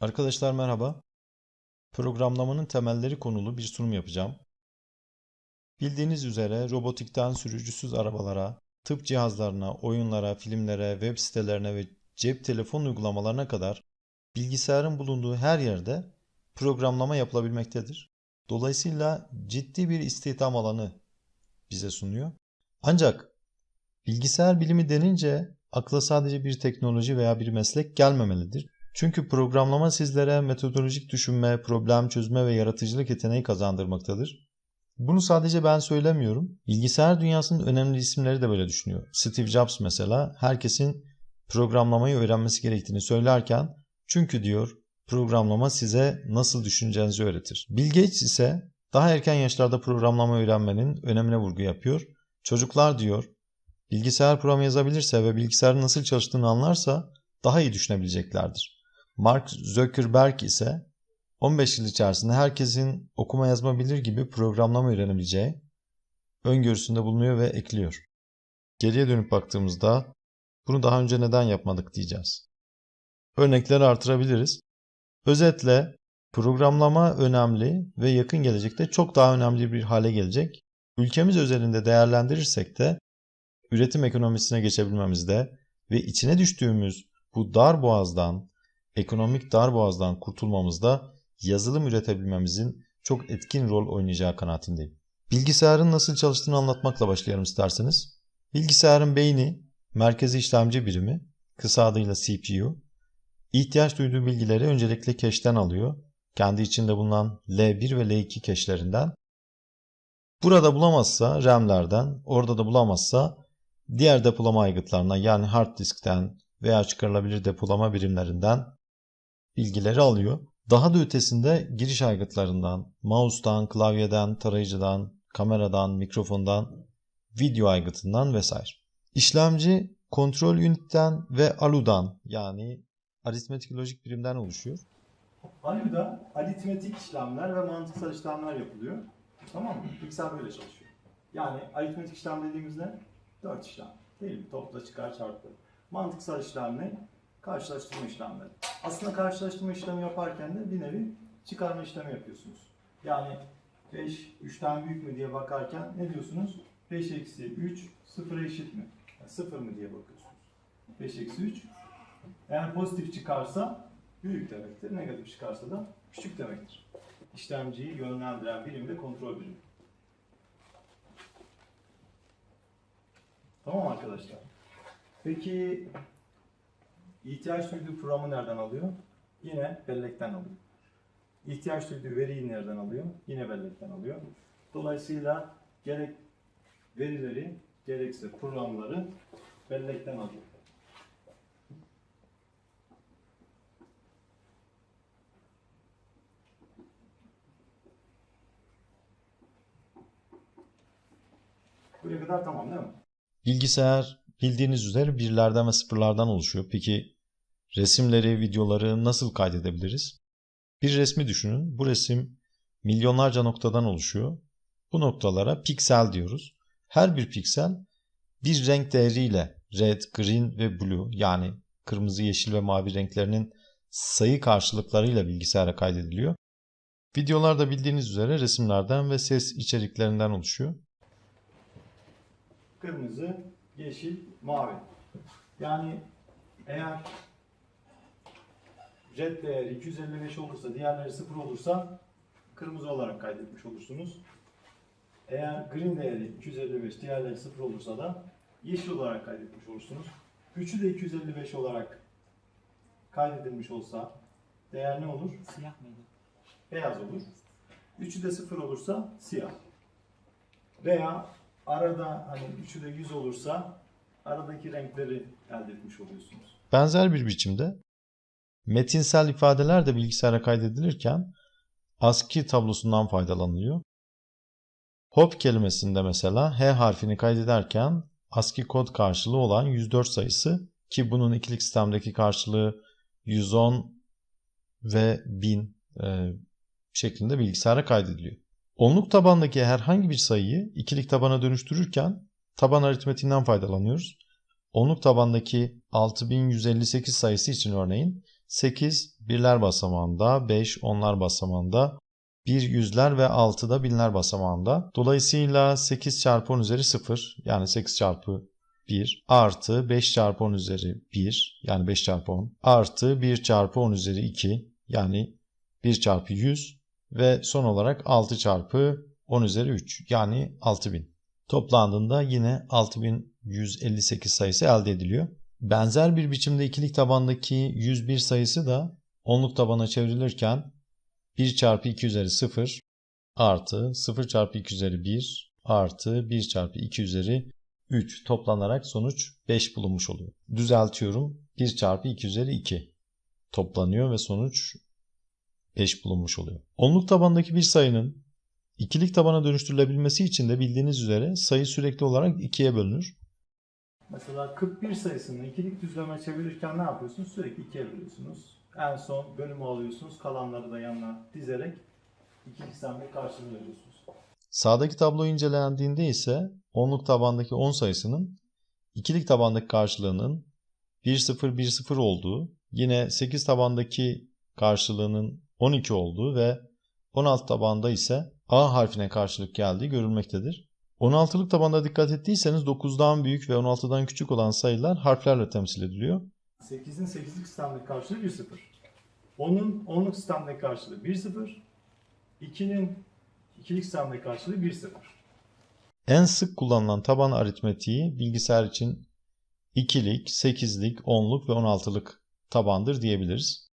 Arkadaşlar merhaba. Programlamanın temelleri konulu bir sunum yapacağım. Bildiğiniz üzere robotikten sürücüsüz arabalara, tıp cihazlarına, oyunlara, filmlere, web sitelerine ve cep telefon uygulamalarına kadar bilgisayarın bulunduğu her yerde programlama yapılabilmektedir. Dolayısıyla ciddi bir istihdam alanı bize sunuyor. Ancak bilgisayar bilimi denince akla sadece bir teknoloji veya bir meslek gelmemelidir. Çünkü programlama sizlere metodolojik düşünme, problem çözme ve yaratıcılık yeteneği kazandırmaktadır. Bunu sadece ben söylemiyorum. Bilgisayar dünyasının önemli isimleri de böyle düşünüyor. Steve Jobs mesela herkesin programlamayı öğrenmesi gerektiğini söylerken çünkü diyor programlama size nasıl düşüneceğinizi öğretir. Bill Gates ise daha erken yaşlarda programlama öğrenmenin önemine vurgu yapıyor. Çocuklar diyor bilgisayar programı yazabilirse ve bilgisayarın nasıl çalıştığını anlarsa daha iyi düşünebileceklerdir. Mark Zuckerberg ise 15 yıl içerisinde herkesin okuma yazma bilir gibi programlama öğrenebileceği öngörüsünde bulunuyor ve ekliyor. Geriye dönüp baktığımızda bunu daha önce neden yapmadık diyeceğiz. Örnekleri artırabiliriz. Özetle programlama önemli ve yakın gelecekte çok daha önemli bir hale gelecek. Ülkemiz özelinde değerlendirirsek de üretim ekonomisine geçebilmemizde ve içine düştüğümüz bu dar boğazdan, ekonomik dar boğazdan kurtulmamızda yazılım üretebilmemizin çok etkin rol oynayacağı kanaatindeyim. Bilgisayarın nasıl çalıştığını anlatmakla başlayalım isterseniz. Bilgisayarın beyni, merkezi işlemci birimi, kısa adıyla CPU, ihtiyaç duyduğu bilgileri öncelikle cache'ten alıyor. Kendi içinde bulunan L1 ve L2 cache'lerinden. Burada bulamazsa RAM'lerden, orada da bulamazsa diğer depolama aygıtlarına yani hard diskten veya çıkarılabilir depolama birimlerinden bilgileri alıyor. Daha da ötesinde giriş aygıtlarından, mouse'dan, klavyeden, tarayıcıdan, kameradan, mikrofondan, video aygıtından vesaire. İşlemci kontrol ünitten ve ALU'dan yani aritmetik lojik birimden oluşuyor. ALU'da aritmetik işlemler ve mantıksal işlemler yapılıyor. Tamam mı? Bilgisayar böyle çalışıyor. Yani aritmetik işlem dediğimiz ne? 4 işlem. Değil mi? Topla, çıkar, çarpı. Mantıksal işlem ne? Karşılaştırma işlemleri. Aslında karşılaştırma işlemi yaparken de bir nevi çıkarma işlemi yapıyorsunuz. Yani 5 3'ten büyük mü diye bakarken ne diyorsunuz? 5 eksi 3 sıfıra eşit mi? Yani 0 mı diye bakıyorsunuz. 5 eksi 3 eğer pozitif çıkarsa büyük demektir. Negatif çıkarsa da küçük demektir. İşlemciyi yönlendiren birim de kontrol birimi. Tamam arkadaşlar. Peki ihtiyaç duyduğu programı nereden alıyor? Yine bellekten alıyor. İhtiyaç duyduğu veriyi nereden alıyor? Yine bellekten alıyor. Dolayısıyla gerek verileri gerekse programları bellekten alıyor. Buraya kadar tamam değil mi? Bilgisayar bildiğiniz üzere birlerden ve sıfırlardan oluşuyor. Peki resimleri, videoları nasıl kaydedebiliriz? Bir resmi düşünün. Bu resim milyonlarca noktadan oluşuyor. Bu noktalara piksel diyoruz. Her bir piksel bir renk değeriyle red, green ve blue yani kırmızı, yeşil ve mavi renklerinin sayı karşılıklarıyla bilgisayara kaydediliyor. Videolar da bildiğiniz üzere resimlerden ve ses içeriklerinden oluşuyor. Kırmızı, yeşil, mavi. Yani eğer red değeri 255 olursa, diğerleri 0 olursa kırmızı olarak kaydetmiş olursunuz. Eğer green değeri 255, diğerleri 0 olursa da yeşil olarak kaydetmiş olursunuz. Üçü de 255 olarak kaydedilmiş olsa değer ne olur? Siyah mıydı? beyaz olur. Üçü de sıfır olursa siyah. Veya arada hani üçü de 100 olursa aradaki renkleri elde etmiş oluyorsunuz. Benzer bir biçimde metinsel ifadeler de bilgisayara kaydedilirken ASCII tablosundan faydalanılıyor. Hop kelimesinde mesela H harfini kaydederken ASCII kod karşılığı olan 104 sayısı ki bunun ikilik sistemdeki karşılığı 110 ve 1000 e, şeklinde bilgisayara kaydediliyor. Onluk tabandaki herhangi bir sayıyı ikilik tabana dönüştürürken taban aritmetiğinden faydalanıyoruz. Onluk tabandaki 6158 sayısı için örneğin 8 birler basamağında, 5 onlar basamağında, 1 yüzler ve 6 da binler basamağında. Dolayısıyla 8 çarpı 10 üzeri 0 yani 8 çarpı 1 artı 5 çarpı 10 üzeri 1 yani 5 çarpı 10 artı 1 çarpı 10 üzeri 2 yani 1 çarpı 100 ve son olarak 6 çarpı 10 üzeri 3 yani 6000. Toplandığında yine 6158 sayısı elde ediliyor. Benzer bir biçimde ikilik tabandaki 101 sayısı da onluk tabana çevrilirken 1 çarpı 2 üzeri 0 artı 0 çarpı 2 üzeri 1 artı 1 çarpı 2 üzeri 3 toplanarak sonuç 5 bulunmuş oluyor. Düzeltiyorum. 1 çarpı 2 üzeri 2 toplanıyor ve sonuç 5 bulunmuş oluyor. Onluk tabandaki bir sayının ikilik tabana dönüştürülebilmesi için de bildiğiniz üzere sayı sürekli olarak ikiye bölünür. Mesela 41 sayısını ikilik düzleme çevirirken ne yapıyorsunuz? Sürekli ikiye bölüyorsunuz. En son bölümü alıyorsunuz. Kalanları da yanına dizerek ikilik işlemle karşılığını veriyorsunuz. Sağdaki tablo incelendiğinde ise onluk tabandaki 10 sayısının ikilik tabandaki karşılığının 1-0-1-0 olduğu, yine 8 tabandaki karşılığının 12 olduğu ve 16 tabanda ise A harfine karşılık geldiği görülmektedir. 16'lık tabanda dikkat ettiyseniz 9'dan büyük ve 16'dan küçük olan sayılar harflerle temsil ediliyor. 8'in 8'lik sistemdeki karşılığı 1-0. 10'un 10'luk sistemdeki karşılığı 1-0. 2'nin ikilik sistemdeki karşılığı 1-0. En sık kullanılan taban aritmetiği bilgisayar için ikilik, 8'lik, 10'luk ve 16'lık tabandır diyebiliriz.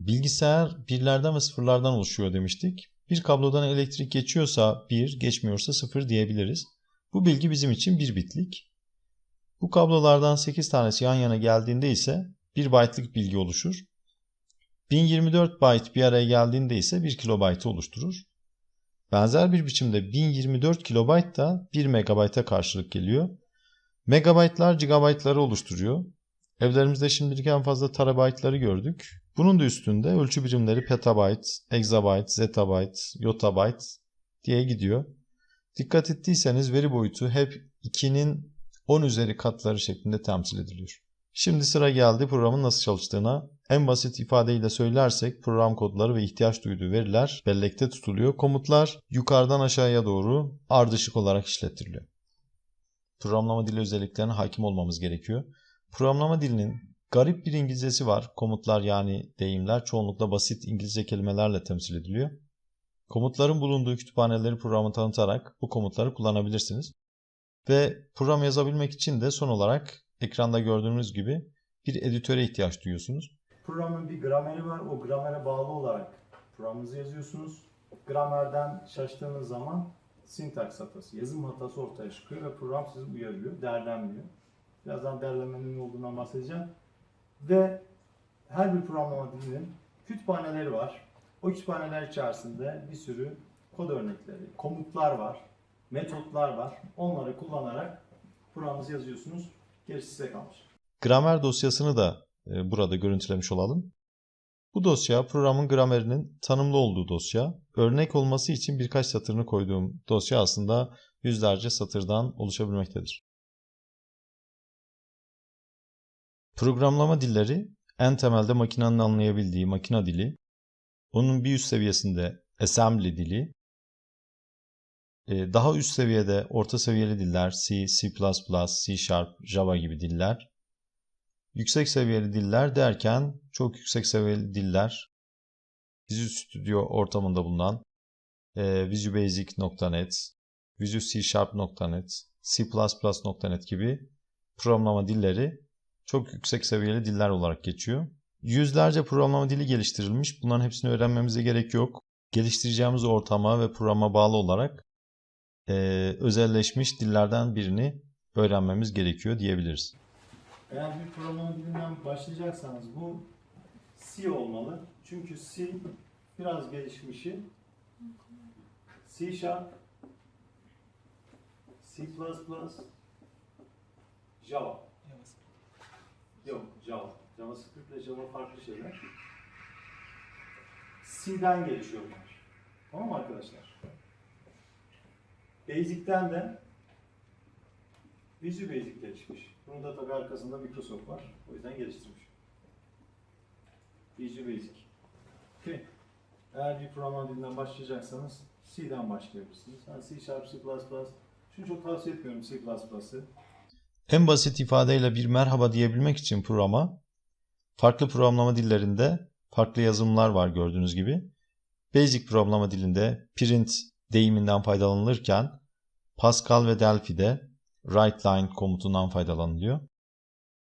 Bilgisayar birlerden ve sıfırlardan oluşuyor demiştik. Bir kablodan elektrik geçiyorsa 1, geçmiyorsa 0 diyebiliriz. Bu bilgi bizim için 1 bitlik. Bu kablolardan 8 tanesi yan yana geldiğinde ise 1 byte'lık bilgi oluşur. 1024 byte bir araya geldiğinde ise 1 kilobaytı oluşturur. Benzer bir biçimde 1024 kilobayt da 1 megabayta karşılık geliyor. Megabaytlar gigabaytları oluşturuyor. Evlerimizde şimdilik en fazla terabaytları gördük. Bunun da üstünde ölçü birimleri petabayt, exabayt, zettabayt, yottabayt diye gidiyor. Dikkat ettiyseniz veri boyutu hep 2'nin 10 üzeri katları şeklinde temsil ediliyor. Şimdi sıra geldi programın nasıl çalıştığına. En basit ifadeyle söylersek program kodları ve ihtiyaç duyduğu veriler bellekte tutuluyor. Komutlar yukarıdan aşağıya doğru ardışık olarak işlettiriliyor. Programlama dili özelliklerine hakim olmamız gerekiyor. Programlama dilinin garip bir İngilizcesi var. Komutlar yani deyimler çoğunlukla basit İngilizce kelimelerle temsil ediliyor. Komutların bulunduğu kütüphaneleri programı tanıtarak bu komutları kullanabilirsiniz. Ve program yazabilmek için de son olarak ekranda gördüğünüz gibi bir editöre ihtiyaç duyuyorsunuz. Programın bir grameri var. O gramere bağlı olarak programınızı yazıyorsunuz. Gramerden şaştığınız zaman sintaks hatası, yazım hatası ortaya çıkıyor ve program sizi uyarıyor, değerlenmiyor. Birazdan değerlenmenin ne olduğundan bahsedeceğim. Ve her bir programlama dilinin kütüphaneleri var. O kütüphaneler içerisinde bir sürü kod örnekleri, komutlar var, metotlar var. Onları kullanarak programınızı yazıyorsunuz. Gerisi size kalmış. Gramer dosyasını da e, burada görüntülemiş olalım. Bu dosya programın gramerinin tanımlı olduğu dosya. Örnek olması için birkaç satırını koyduğum dosya aslında yüzlerce satırdan oluşabilmektedir. Programlama dilleri en temelde makinenin anlayabildiği makina dili, onun bir üst seviyesinde assembly dili, e, daha üst seviyede orta seviyeli diller C, C++, C Sharp, Java gibi diller, yüksek seviyeli diller derken çok yüksek seviyeli diller Visual Studio ortamında bulunan e, VisualBasic.net, Visual C Sharp.net, C++.net gibi programlama dilleri çok yüksek seviyeli diller olarak geçiyor. Yüzlerce programlama dili geliştirilmiş. Bunların hepsini öğrenmemize gerek yok. Geliştireceğimiz ortama ve programa bağlı olarak e, özelleşmiş dillerden birini öğrenmemiz gerekiyor diyebiliriz. Eğer bir programlama dilinden başlayacaksanız bu C olmalı. Çünkü C biraz gelişmişi. C Sharp, C++, Java. Yok Java. JavaScript ile Java farklı şeyler. C'den gelişiyor bunlar. Tamam mı arkadaşlar? Basic'ten de Visual Basic gelişmiş. Bunun da tabii arkasında Microsoft var. O yüzden geliştirmiş. Visual Basic. Okay. Eğer bir program dilinden başlayacaksanız C'den başlayabilirsiniz. Yani C Sharp, C++. Şunu çok tavsiye etmiyorum C++'ı. En basit ifadeyle bir merhaba diyebilmek için programa farklı programlama dillerinde farklı yazımlar var gördüğünüz gibi. Basic programlama dilinde print deyiminden faydalanılırken Pascal ve Delphi'de write line komutundan faydalanılıyor.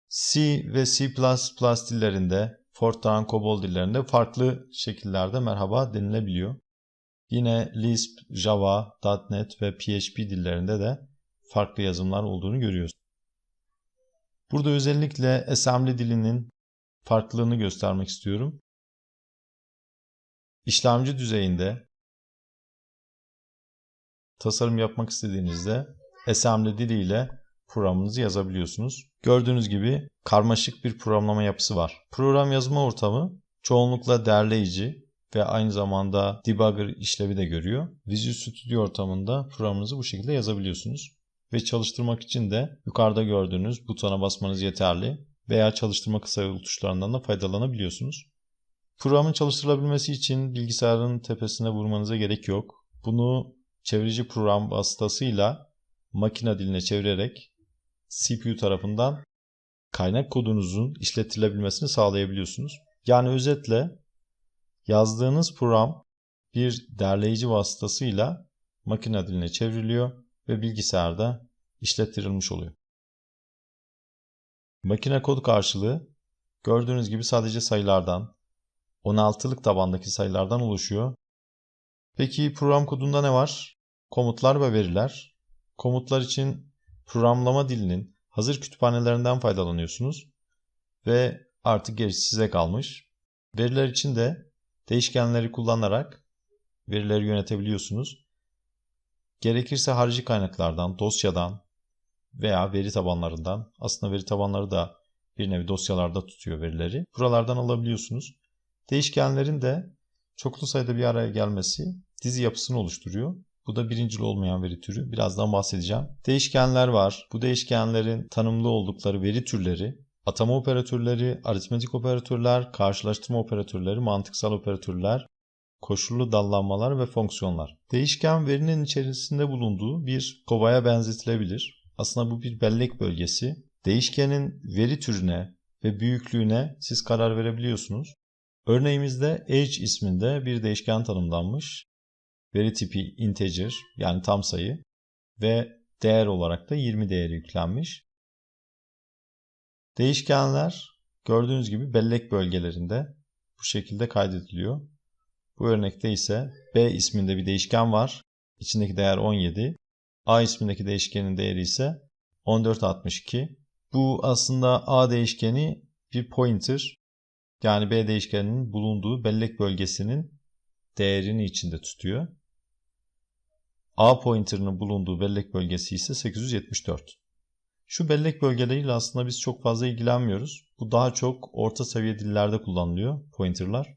C ve C++ dillerinde, Fortran, COBOL dillerinde farklı şekillerde merhaba denilebiliyor. Yine Lisp, Java, .NET ve PHP dillerinde de farklı yazımlar olduğunu görüyoruz. Burada özellikle assembly dilinin farklılığını göstermek istiyorum. İşlemci düzeyinde tasarım yapmak istediğinizde assembly diliyle programınızı yazabiliyorsunuz. Gördüğünüz gibi karmaşık bir programlama yapısı var. Program yazma ortamı çoğunlukla derleyici ve aynı zamanda debugger işlevi de görüyor. Visual Studio ortamında programınızı bu şekilde yazabiliyorsunuz. Ve çalıştırmak için de yukarıda gördüğünüz butona basmanız yeterli veya çalıştırma kısa yol tuşlarından da faydalanabiliyorsunuz. Programın çalıştırılabilmesi için bilgisayarın tepesine vurmanıza gerek yok. Bunu çevirici program vasıtasıyla makine diline çevirerek CPU tarafından kaynak kodunuzun işletilebilmesini sağlayabiliyorsunuz. Yani özetle yazdığınız program bir derleyici vasıtasıyla makine diline çevriliyor ve bilgisayarda işlettirilmiş oluyor. Makine kod karşılığı gördüğünüz gibi sadece sayılardan, 16'lık tabandaki sayılardan oluşuyor. Peki program kodunda ne var? Komutlar ve veriler. Komutlar için programlama dilinin hazır kütüphanelerinden faydalanıyorsunuz ve artık gerisi size kalmış. Veriler için de değişkenleri kullanarak verileri yönetebiliyorsunuz. Gerekirse harici kaynaklardan, dosyadan veya veri tabanlarından, aslında veri tabanları da bir nevi dosyalarda tutuyor verileri. Buralardan alabiliyorsunuz. Değişkenlerin de çoklu sayıda bir araya gelmesi dizi yapısını oluşturuyor. Bu da birincil olmayan veri türü. Birazdan bahsedeceğim. Değişkenler var. Bu değişkenlerin tanımlı oldukları veri türleri, atama operatörleri, aritmetik operatörler, karşılaştırma operatörleri, mantıksal operatörler, koşullu dallanmalar ve fonksiyonlar. Değişken verinin içerisinde bulunduğu bir kovaya benzetilebilir. Aslında bu bir bellek bölgesi. Değişkenin veri türüne ve büyüklüğüne siz karar verebiliyorsunuz. Örneğimizde age isminde bir değişken tanımlanmış. Veri tipi integer yani tam sayı ve değer olarak da 20 değeri yüklenmiş. Değişkenler gördüğünüz gibi bellek bölgelerinde bu şekilde kaydediliyor. Bu örnekte ise B isminde bir değişken var. İçindeki değer 17. A ismindeki değişkenin değeri ise 1462. Bu aslında A değişkeni bir pointer. Yani B değişkeninin bulunduğu bellek bölgesinin değerini içinde tutuyor. A pointer'ının bulunduğu bellek bölgesi ise 874. Şu bellek bölgeleriyle aslında biz çok fazla ilgilenmiyoruz. Bu daha çok orta seviye dillerde kullanılıyor pointer'lar.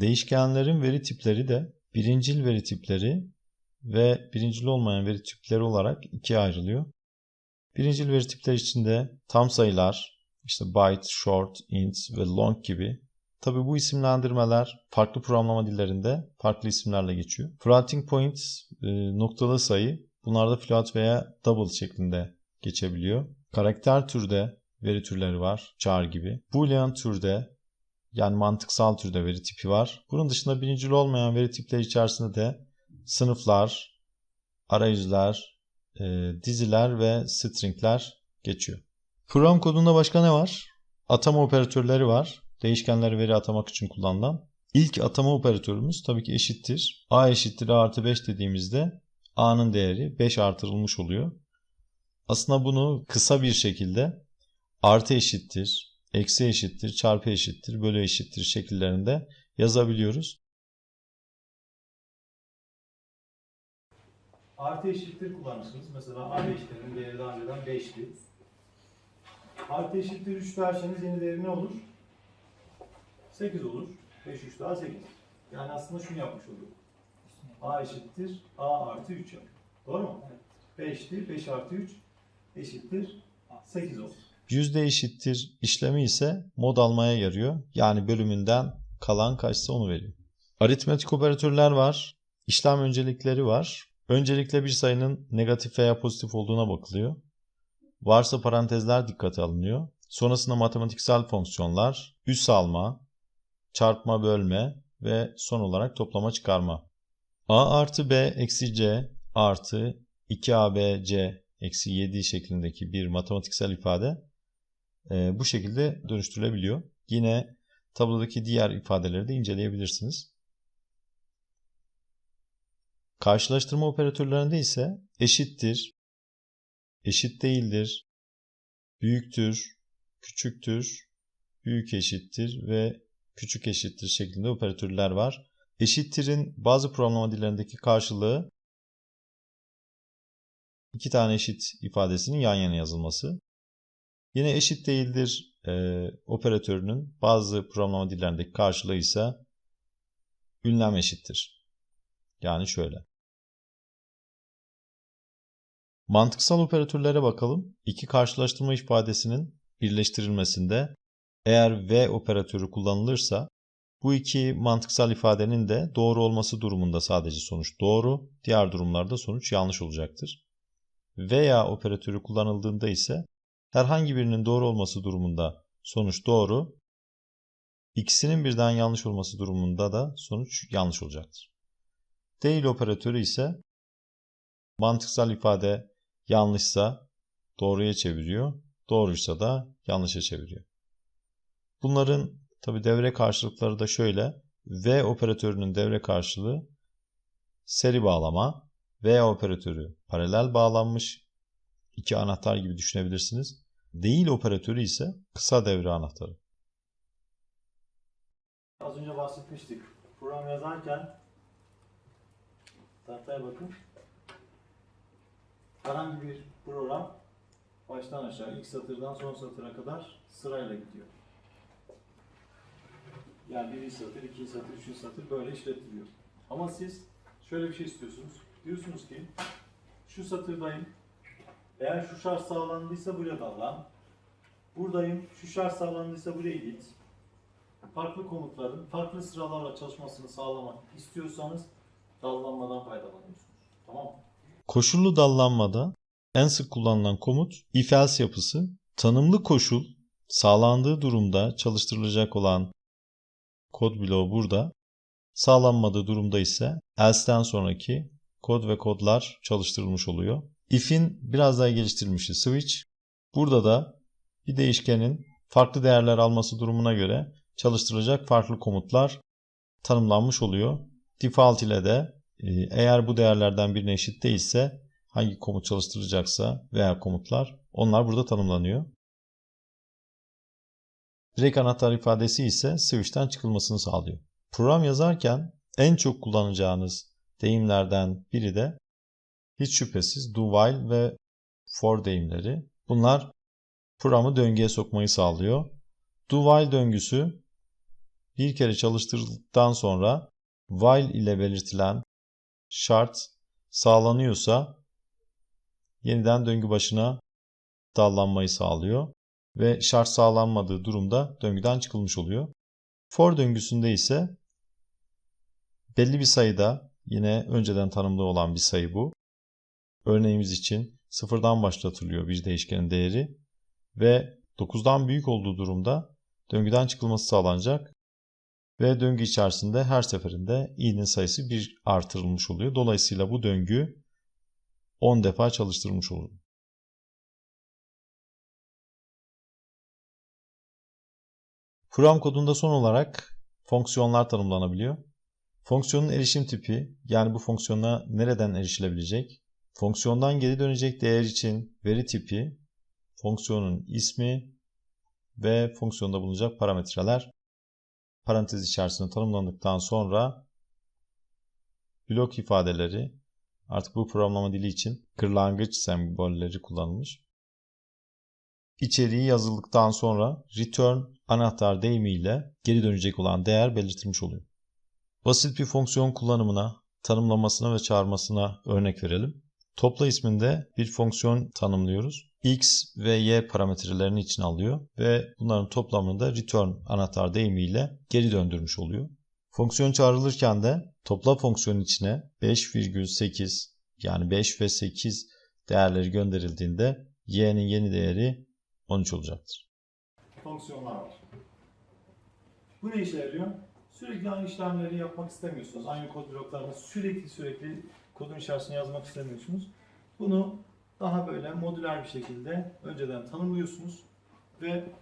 Değişkenlerin veri tipleri de birincil veri tipleri ve birincil olmayan veri tipleri olarak ikiye ayrılıyor. Birincil veri tipleri içinde tam sayılar, işte byte, short, int ve long gibi. Tabi bu isimlendirmeler farklı programlama dillerinde farklı isimlerle geçiyor. Floating point e, noktalı sayı bunlarda float veya double şeklinde geçebiliyor. Karakter türde veri türleri var. Char gibi. Boolean türde yani mantıksal türde veri tipi var. Bunun dışında birincil olmayan veri tipleri içerisinde de sınıflar, arayüzler, e, diziler ve stringler geçiyor. Program kodunda başka ne var? Atama operatörleri var. Değişkenleri veri atamak için kullanılan. İlk atama operatörümüz tabii ki eşittir. A eşittir A artı 5 dediğimizde A'nın değeri 5 artırılmış oluyor. Aslında bunu kısa bir şekilde artı eşittir, eksi eşittir, çarpı eşittir, bölü eşittir şekillerinde yazabiliyoruz. Artı eşittir kullanırsınız. Mesela A değişkeninin değeri daha önceden 5'ti. Artı eşittir 3 derseniz yeni değeri ne olur? 8 olur. 5 3 daha 8. Yani aslında şunu yapmış oluyor. A eşittir A artı 3 yapıyor. Doğru mu? 5'ti. 5 artı 3 eşittir 8 oldu. Yüzde eşittir işlemi ise mod almaya yarıyor. Yani bölümünden kalan kaçsa onu veriyor. Aritmetik operatörler var. İşlem öncelikleri var. Öncelikle bir sayının negatif veya pozitif olduğuna bakılıyor. Varsa parantezler dikkate alınıyor. Sonrasında matematiksel fonksiyonlar, üs alma, çarpma bölme ve son olarak toplama çıkarma. a artı b eksi c artı 2ab c eksi 7 şeklindeki bir matematiksel ifade e, bu şekilde dönüştürülebiliyor. Yine tablodaki diğer ifadeleri de inceleyebilirsiniz. Karşılaştırma operatörlerinde ise eşittir, eşit değildir, büyüktür, küçüktür, büyük eşittir ve küçük eşittir şeklinde operatörler var. Eşittir'in bazı programlama dillerindeki karşılığı iki tane eşit ifadesinin yan yana yazılması. Yine eşit değildir e, operatörünün bazı programlama dillerindeki karşılığı ise ünlem eşittir. Yani şöyle. Mantıksal operatörlere bakalım. İki karşılaştırma ifadesinin birleştirilmesinde eğer V operatörü kullanılırsa bu iki mantıksal ifadenin de doğru olması durumunda sadece sonuç doğru, diğer durumlarda sonuç yanlış olacaktır. Veya operatörü kullanıldığında ise herhangi birinin doğru olması durumunda sonuç doğru, ikisinin birden yanlış olması durumunda da sonuç yanlış olacaktır. Değil operatörü ise mantıksal ifade yanlışsa doğruya çeviriyor, doğruysa da yanlışa çeviriyor. Bunların tabi devre karşılıkları da şöyle. V operatörünün devre karşılığı seri bağlama, V operatörü paralel bağlanmış iki anahtar gibi düşünebilirsiniz. Değil operatörü ise kısa devre anahtarı. Az önce bahsetmiştik. Program yazarken tahtaya bakın. Herhangi bir program baştan aşağı ilk satırdan son satıra kadar sırayla gidiyor. Yani birinci satır, ikinci satır, üçüncü satır böyle işletiliyor. Ama siz şöyle bir şey istiyorsunuz. Diyorsunuz ki şu satırdayım. Eğer şu şart sağlandıysa buraya dallan. Buradayım. Şu şart sağlandıysa buraya git. Farklı komutların farklı sıralarla çalışmasını sağlamak istiyorsanız dallanmadan faydalanıyorsunuz. Tamam mı? Koşullu dallanmada en sık kullanılan komut if else yapısı. Tanımlı koşul sağlandığı durumda çalıştırılacak olan kod bloğu burada. Sağlanmadığı durumda ise else'den sonraki kod ve kodlar çalıştırılmış oluyor. If'in biraz daha geliştirilmişi switch. Burada da bir değişkenin farklı değerler alması durumuna göre çalıştırılacak farklı komutlar tanımlanmış oluyor. Default ile de e, eğer bu değerlerden birine eşit değilse hangi komut çalıştırılacaksa veya komutlar onlar burada tanımlanıyor. Direkt anahtar ifadesi ise switch'ten çıkılmasını sağlıyor. Program yazarken en çok kullanacağınız deyimlerden biri de hiç şüphesiz do while ve for deyimleri. Bunlar programı döngüye sokmayı sağlıyor. Do while döngüsü bir kere çalıştırıldıktan sonra while ile belirtilen şart sağlanıyorsa yeniden döngü başına dallanmayı sağlıyor ve şart sağlanmadığı durumda döngüden çıkılmış oluyor. For döngüsünde ise belli bir sayıda yine önceden tanımlı olan bir sayı bu. Örneğimiz için sıfırdan başlatılıyor bir değişkenin değeri ve 9'dan büyük olduğu durumda döngüden çıkılması sağlanacak ve döngü içerisinde her seferinde i'nin sayısı 1 artırılmış oluyor. Dolayısıyla bu döngü 10 defa çalıştırılmış oluyor. Program kodunda son olarak fonksiyonlar tanımlanabiliyor. Fonksiyonun erişim tipi yani bu fonksiyona nereden erişilebilecek? Fonksiyondan geri dönecek değer için veri tipi, fonksiyonun ismi ve fonksiyonda bulunacak parametreler parantez içerisinde tanımlandıktan sonra blok ifadeleri artık bu programlama dili için kırlangıç sembolleri kullanılmış. İçeriği yazıldıktan sonra return anahtar deyimiyle geri dönecek olan değer belirtilmiş oluyor. Basit bir fonksiyon kullanımına, tanımlamasına ve çağırmasına örnek verelim. Topla isminde bir fonksiyon tanımlıyoruz. x ve y parametrelerini içine alıyor ve bunların toplamını da return anahtar deyimiyle geri döndürmüş oluyor. Fonksiyon çağrılırken de topla fonksiyonun içine 5,8 yani 5 ve 8 değerleri gönderildiğinde y'nin yeni değeri 13 olacaktır. fonksiyonlar var. Bu ne işe yarıyor? Sürekli aynı işlemleri yapmak istemiyorsunuz. Aynı kod bloklarında sürekli sürekli kodun içerisine yazmak istemiyorsunuz. Bunu daha böyle modüler bir şekilde önceden tanımlıyorsunuz ve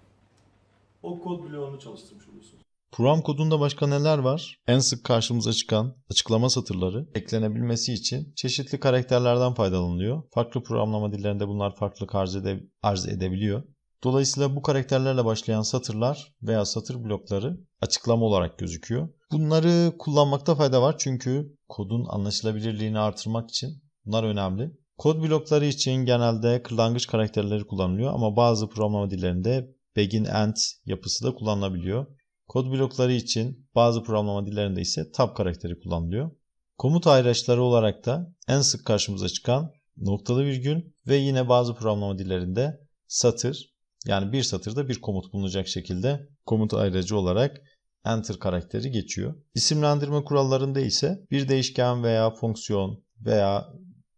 o kod bloğunu çalıştırmış oluyorsunuz. Program kodunda başka neler var? En sık karşımıza çıkan açıklama satırları eklenebilmesi için çeşitli karakterlerden faydalanılıyor. Farklı programlama dillerinde bunlar farklılık arz, ede- arz edebiliyor. Dolayısıyla bu karakterlerle başlayan satırlar veya satır blokları açıklama olarak gözüküyor. Bunları kullanmakta fayda var çünkü kodun anlaşılabilirliğini artırmak için bunlar önemli. Kod blokları için genelde kırlangıç karakterleri kullanılıyor ama bazı programlama dillerinde begin end yapısı da kullanılabiliyor. Kod blokları için bazı programlama dillerinde ise tab karakteri kullanılıyor. Komut ayraçları olarak da en sık karşımıza çıkan noktalı virgül ve yine bazı programlama dillerinde satır yani bir satırda bir komut bulunacak şekilde komut ayracı olarak enter karakteri geçiyor. İsimlendirme kurallarında ise bir değişken veya fonksiyon veya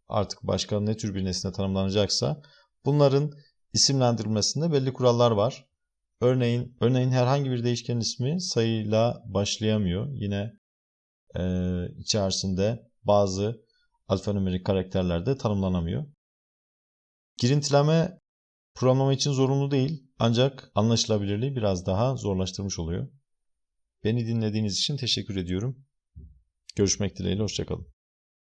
artık başka ne tür bir nesne tanımlanacaksa bunların isimlendirilmesinde belli kurallar var. Örneğin örneğin herhangi bir değişkenin ismi sayıyla başlayamıyor. Yine e, içerisinde bazı alfanümerik karakterler de tanımlanamıyor. Girintileme programlama için zorunlu değil ancak anlaşılabilirliği biraz daha zorlaştırmış oluyor. Beni dinlediğiniz için teşekkür ediyorum. Görüşmek dileğiyle hoşçakalın.